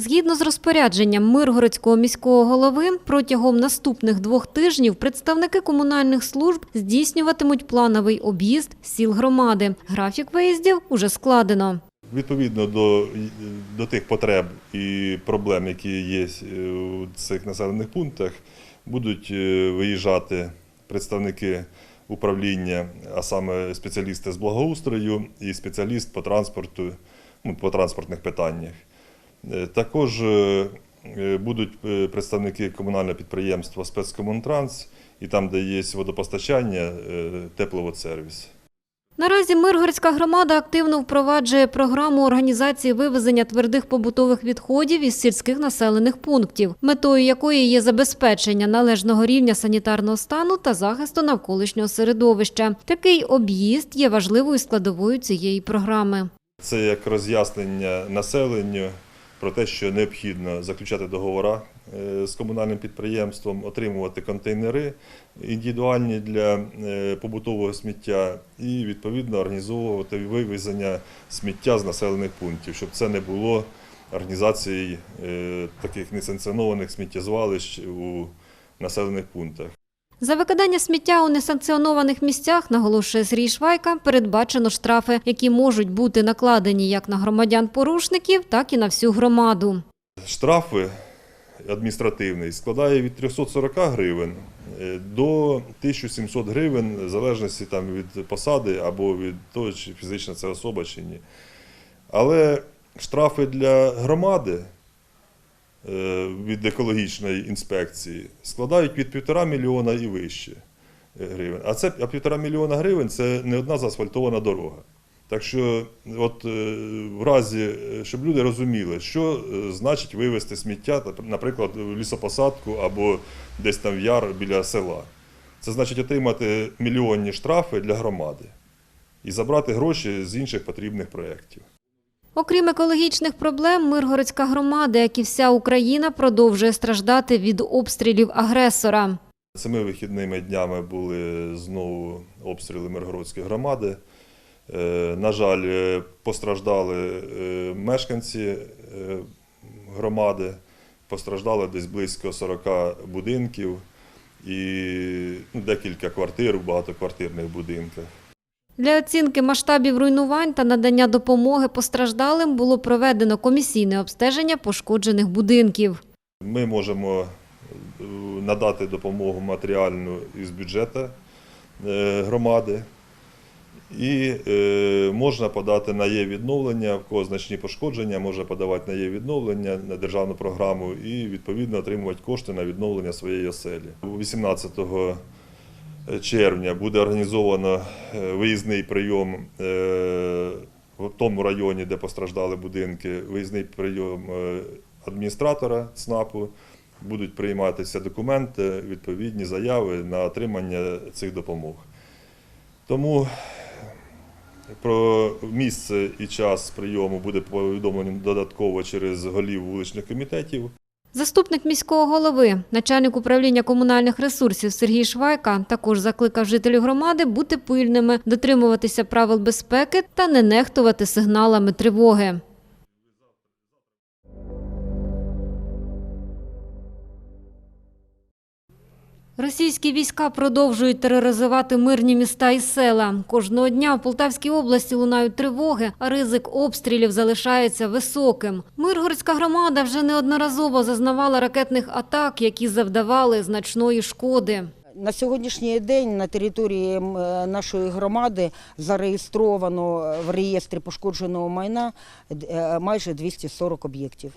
Згідно з розпорядженням Миргородського міського голови, протягом наступних двох тижнів представники комунальних служб здійснюватимуть плановий об'їзд сіл громади. Графік виїздів уже складено. Відповідно до, до тих потреб і проблем, які є у цих населених пунктах, будуть е, виїжджати представники управління, а саме спеціалісти з благоустрою і спеціаліст по транспорту, ну, по транспортних питаннях. Е, Також е, е, будуть представники комунального підприємства спецкомунтранс і там, де є водопостачання, тепловодсервіс. Наразі Миргородська громада активно впроваджує програму організації вивезення твердих побутових відходів із сільських населених пунктів, метою якої є забезпечення належного рівня санітарного стану та захисту навколишнього середовища. Такий об'їзд є важливою складовою цієї програми. Це як роз'яснення населенню про те, що необхідно заключати договори е, з комунальним підприємством, отримувати контейнери індивідуальні для е, побутового сміття і відповідно організовувати вивезення сміття з населених пунктів, щоб це не було організацією е, таких несанкціонованих сміттєзвалищ у населених пунктах. За викидання сміття у несанкціонованих місцях, наголошує Сергій Швайка, передбачено штрафи, які можуть бути накладені як на громадян-порушників, так і на всю громаду. Штрафи адміністративний складає від 340 гривень е, до 1700 гривень, в залежності там, від посади або від того, чи фізична це особа чи ні. Але штрафи для громади від екологічної інспекції складають від 1,5 мільйона і вище е, гривень. А це а 1,5 мільйона гривень це не одна заасфальтована дорога. Так що, от е, в разі, е, щоб люди розуміли, що е, значить вивезти сміття, наприклад, в лісопосадку або десь там в яр біля села. Це значить отримати мільйонні штрафи для громади і забрати гроші з інших потрібних проєктів. Окрім екологічних проблем, Миргородська громада, як і вся Україна, продовжує страждати від обстрілів агресора. Цими вихідними днями були знову обстріли Миргородської громади. Е, На жаль, е, постраждали е, мешканці громади, постраждали десь близько 40 будинків і ну, декілька квартир в багатоквартирних будинках. Для оцінки масштабів руйнувань та надання допомоги постраждалим було проведено комісійне обстеження пошкоджених будинків. Ми можемо е, надати допомогу матеріальну із бюджету е, громади. І е, можна подати на є відновлення, в кого значні пошкодження, можна подавати на є відновлення на державну програму і відповідно отримувати кошти на відновлення своєї оселі. 18 червня буде організовано е, виїзний прийом е, в тому районі, де постраждали будинки, виїзний прийом е, адміністратора ЦНАПу. Будуть прийматися документи, відповідні заяви на отримання цих допомог. Тому про місце і час прийому буде повідомлено додатково через голів вуличних комітетів. Заступник міського голови, начальник управління комунальних ресурсів Сергій Швайка також закликав жителів громади бути пильними, дотримуватися правил безпеки та не нехтувати сигналами тривоги. Російські війська продовжують тероризувати мирні міста і села. Кожного дня в Полтавській області лунають тривоги, а ризик обстрілів залишається високим. Миргородська громада вже неодноразово зазнавала ракетних атак, які завдавали значної шкоди. На сьогоднішній день на території е, нашої громади зареєстровано в реєстрі пошкодженого майна е, майже 240 об'єктів.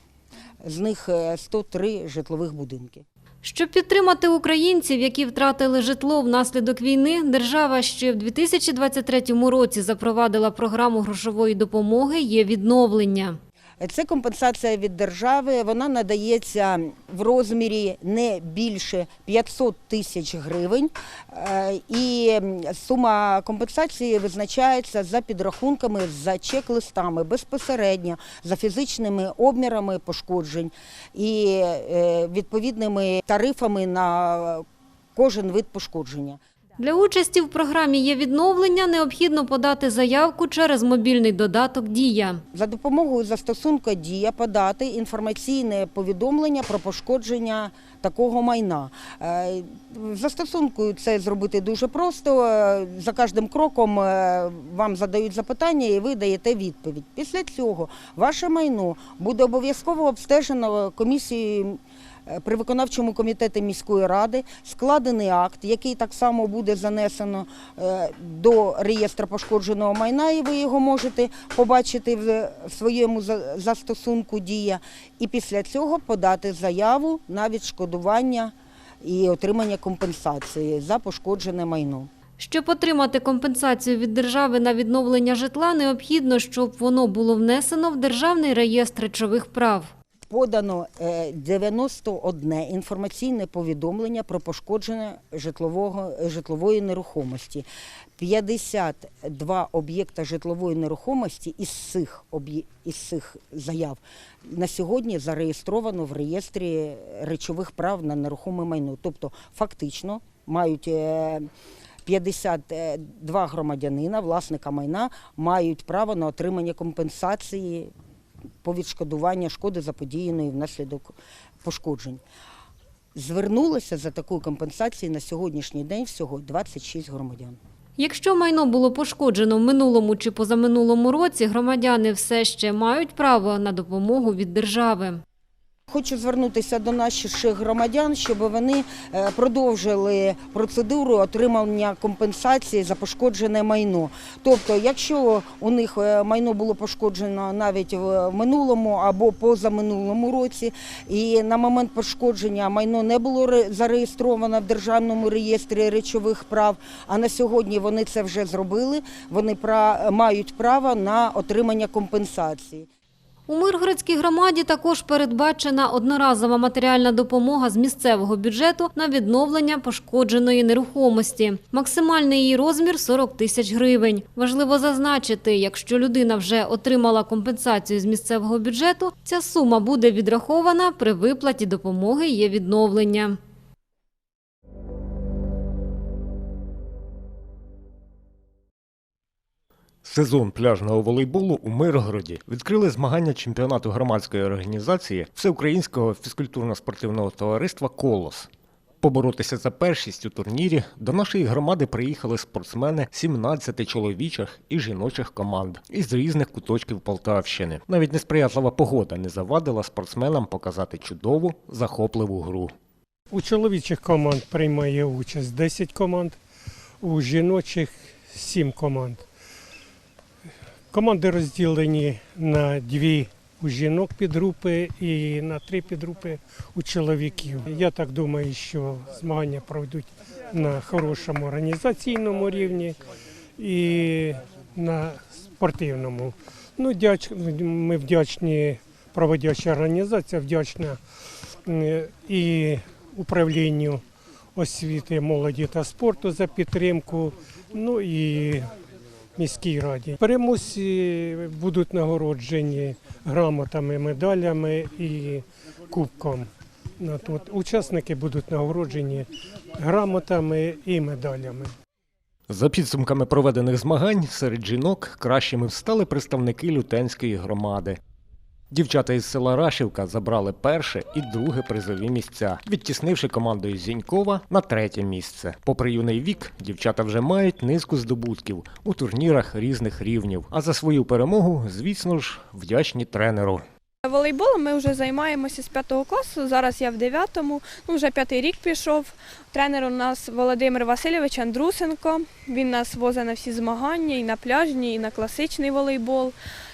З них е, 103 житлових будинки. Щоб підтримати українців, які втратили житло внаслідок війни, держава ще в 2023 році запровадила програму грошової допомоги «Є відновлення». Це компенсація від держави. Вона надається в розмірі не більше 500 тисяч гривень. Е, І сума компенсації визначається за підрахунками, за чек-листами безпосередньо, за фізичними обмірами пошкоджень і е, відповідними тарифами на кожен вид пошкодження. Для участі в програмі є відновлення, необхідно подати заявку через мобільний додаток «Дія». За допомогою застосунку Дія подати інформаційне повідомлення про пошкодження такого майна. Е, застосунку це зробити дуже просто. Е, За кожним кроком е, вам задають запитання і ви даєте відповідь. Після цього ваше майно буде обов'язково обстежено комісією. Е, При виконавчому комітеті міської ради складений акт, який так само буде занесено е, до реєстру пошкодженого майна, і ви його можете побачити в своєму за- застосунку дія. І після цього подати заяву на відшкодування і отримання компенсації за пошкоджене майно. Щоб отримати компенсацію від держави на відновлення житла, необхідно, щоб воно було внесено в Державний реєстр речових прав. Подано е, 91 інформаційне повідомлення про пошкодження житлового, житлової нерухомості. 52 об'єкта житлової нерухомості із цих, із цих заяв на сьогодні зареєстровано в реєстрі речових прав на нерухоме майно. Тобто фактично мають е, 52 громадянина, власника майна, мають право на отримання компенсації по відшкодування шкоди заподіяної внаслідок пошкоджень. Звернулося за такою компенсацією на сьогоднішній день всього 26 громадян. Якщо майно було пошкоджено в минулому чи позаминулому році, громадяни все ще мають право на допомогу від держави. Хочу звернутися до наших громадян, щоб вони е, продовжили процедуру отримання компенсації за пошкоджене майно. Тобто, якщо у них е, майно було пошкоджено навіть в минулому або позаминулому році, і на момент пошкодження майно не було зареєстровано в державному реєстрі речових прав, а на сьогодні вони це вже зробили. Вони мають право на отримання компенсації. У Миргородській громаді також передбачена одноразова матеріальна допомога з місцевого бюджету на відновлення пошкодженої нерухомості. Максимальний її розмір – 40 тисяч гривень. Важливо зазначити, якщо людина вже отримала компенсацію з місцевого бюджету, ця сума буде відрахована при виплаті допомоги є відновлення. Сезон пляжного волейболу у Миргороді відкрили змагання чемпіонату громадської організації Всеукраїнського фізкультурно-спортивного товариства Колос. Поборотися за першість у турнірі до нашої громади приїхали спортсмени 17 чоловічих і жіночих команд із різних куточків Полтавщини. Навіть несприятлива погода не завадила спортсменам показати чудову захопливу гру. У чоловічих команд приймає участь 10 команд, у жіночих 7 команд. Команди розділені на дві у жінок підгрупи і на три підгрупи у чоловіків. Я так думаю, що змагання пройдуть на хорошому організаційному рівні і на спортивному. Ну, ми вдячні, проводяча організація вдячна і управлінню освіти, молоді та спорту за підтримку. Ну і міській раді. Переможці будуть нагороджені грамотами, медалями і кубком. От, учасники будуть нагороджені грамотами і медалями. За підсумками проведених змагань серед жінок кращими стали представники лютенської громади. Дівчата із села Рашівка забрали перше і друге призові місця, відтіснивши команду із Зінькова на третє місце. Попри юний вік, дівчата вже мають низку здобутків у турнірах різних рівнів. А за свою перемогу, звісно ж, вдячні тренеру. Волейболом ми вже займаємося з п'ятого класу. Зараз я в дев'ятому. Ну, вже п'ятий рік пішов. Тренер у нас Володимир Васильович Андрусенко. Він нас возить на всі змагання і на пляжні, і на класичний волейбол.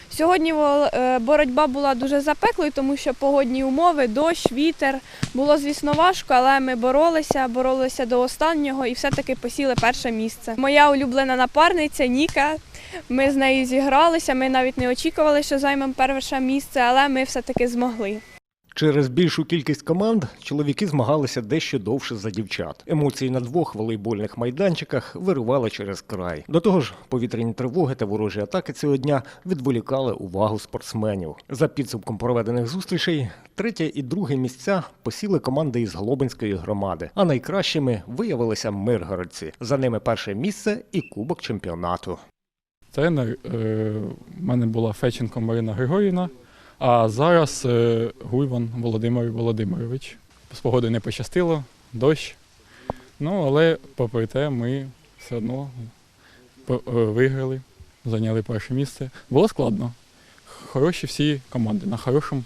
Сьогодні е, боротьба була дуже запеклою, тому що погодні умови, дощ, вітер. Було, звісно, важко, але ми боролися, боролися до останнього і все-таки посіли перше місце. Моя улюблена напарниця Ніка. Ми з нею зігралися, ми навіть не очікували, що займемо перше місце, але ми все-таки змогли. Через більшу кількість команд чоловіки змагалися дещо довше за дівчат. Емоції на двох волейбольних майданчиках вирували через край. До того ж, повітряні тривоги та ворожі атаки цього дня відволікали увагу спортсменів. За підсумком проведених зустрічей, третє і друге місця посіли команди із Глобинської громади, а найкращими виявилися миргородці. За ними перше місце і кубок чемпіонату. Тренер е, в мене була Феченко Марина Григорівна, а зараз е, Гуйван Володимир Володимирович. З погоди не пощастило, дощ. Ну, але попри те, ми все одно е, виграли, зайняли перше місце. Було складно. Хороші всі команди на хорошому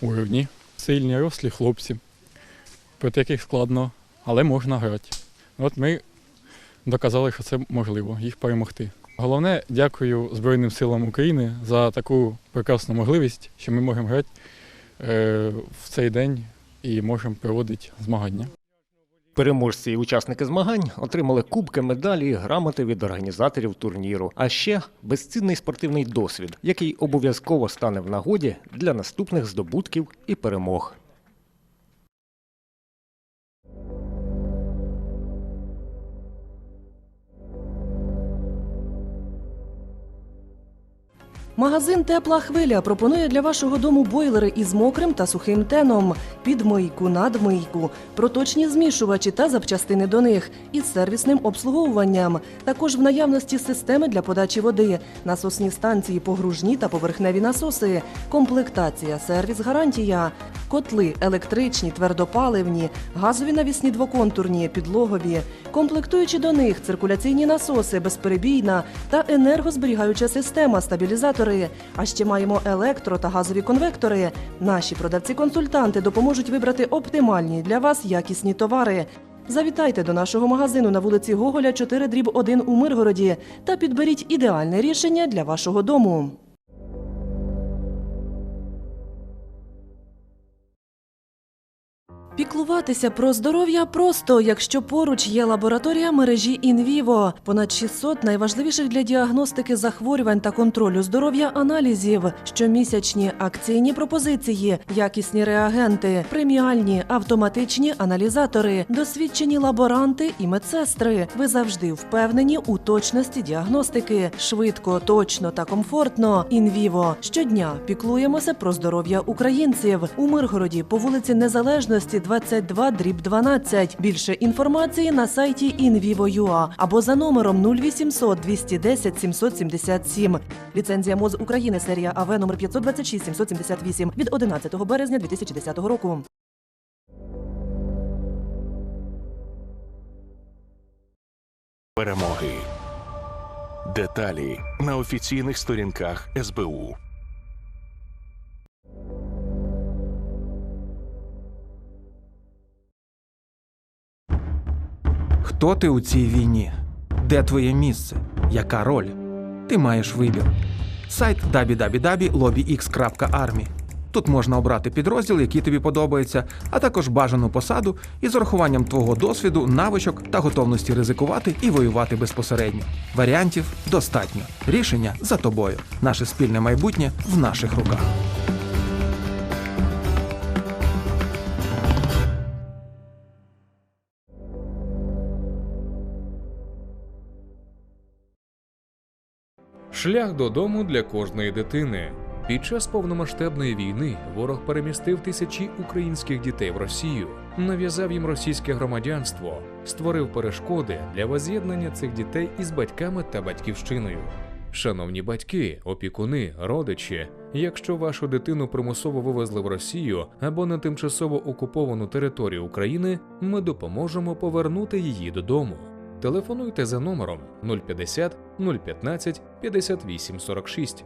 уровні. Сильні, рослі хлопці, проти яких складно, але можна грати. От ми доказали, що це можливо, їх перемогти. Головне, дякую Збройним силам України за таку прекрасну можливість, що ми можемо грати е, в цей день і можемо проводити змагання. Переможці і учасники змагань отримали кубки, медалі, грамоти від організаторів турніру, а ще безцінний спортивний досвід, який обов'язково стане в нагоді для наступних здобутків і перемог. Магазин Тепла хвиля пропонує для вашого дому бойлери із мокрим та сухим теном, підмийку, надмийку, проточні змішувачі та запчастини до них. Із сервісним обслуговуванням. Також в наявності системи для подачі води, насосні станції, погружні та поверхневі насоси, комплектація, сервіс, гарантія, котли електричні, твердопаливні, газові навісні двоконтурні, підлогові, комплектуючи до них. Циркуляційні насоси, безперебійна та енергозберігаюча система, стабілізатори. А ще маємо електро та газові конвектори. Наші продавці-консультанти допоможуть вибрати оптимальні для вас якісні товари. Завітайте до нашого магазину на вулиці Гоголя 4 дріб 1 у Миргороді та підберіть ідеальне рішення для вашого дому. Піклуватися про здоров'я просто, якщо поруч є лабораторія мережі Інвіво. Понад 600 найважливіших для діагностики захворювань та контролю здоров'я аналізів, щомісячні акційні пропозиції, якісні реагенти, преміальні автоматичні аналізатори, досвідчені лаборанти і медсестри. Ви завжди впевнені у точності діагностики. Швидко, точно та комфортно. Інвіво щодня піклуємося про здоров'я українців у Миргороді по вулиці Незалежності 22 дріб 12. Більше інформації на сайті invivo.ua або за номером 0800 210 777. Ліцензія МОЗ України серія АВ номер 526 778 від 11 березня 2010 року. Перемоги. Деталі на офіційних сторінках СБУ. Хто ти у цій війні? Де твоє місце? Яка роль? Ти маєш вибір. Сайт www.lobbyx.army. Тут можна обрати підрозділ, який тобі подобається, а також бажану посаду із урахуванням твого досвіду, навичок та готовності ризикувати і воювати безпосередньо. Варіантів достатньо. Рішення за тобою. Наше спільне майбутнє в наших руках. Шлях додому для кожної дитини. Під час повномасштабної війни ворог перемістив тисячі українських дітей в Росію, нав'язав їм російське громадянство, створив перешкоди для воз'єднання цих дітей із батьками та батьківщиною. Шановні батьки, опікуни, родичі, якщо вашу дитину примусово вивезли в Росію або на тимчасово окуповану територію України, ми допоможемо повернути її додому. Телефонуйте за номером 050 015 58 46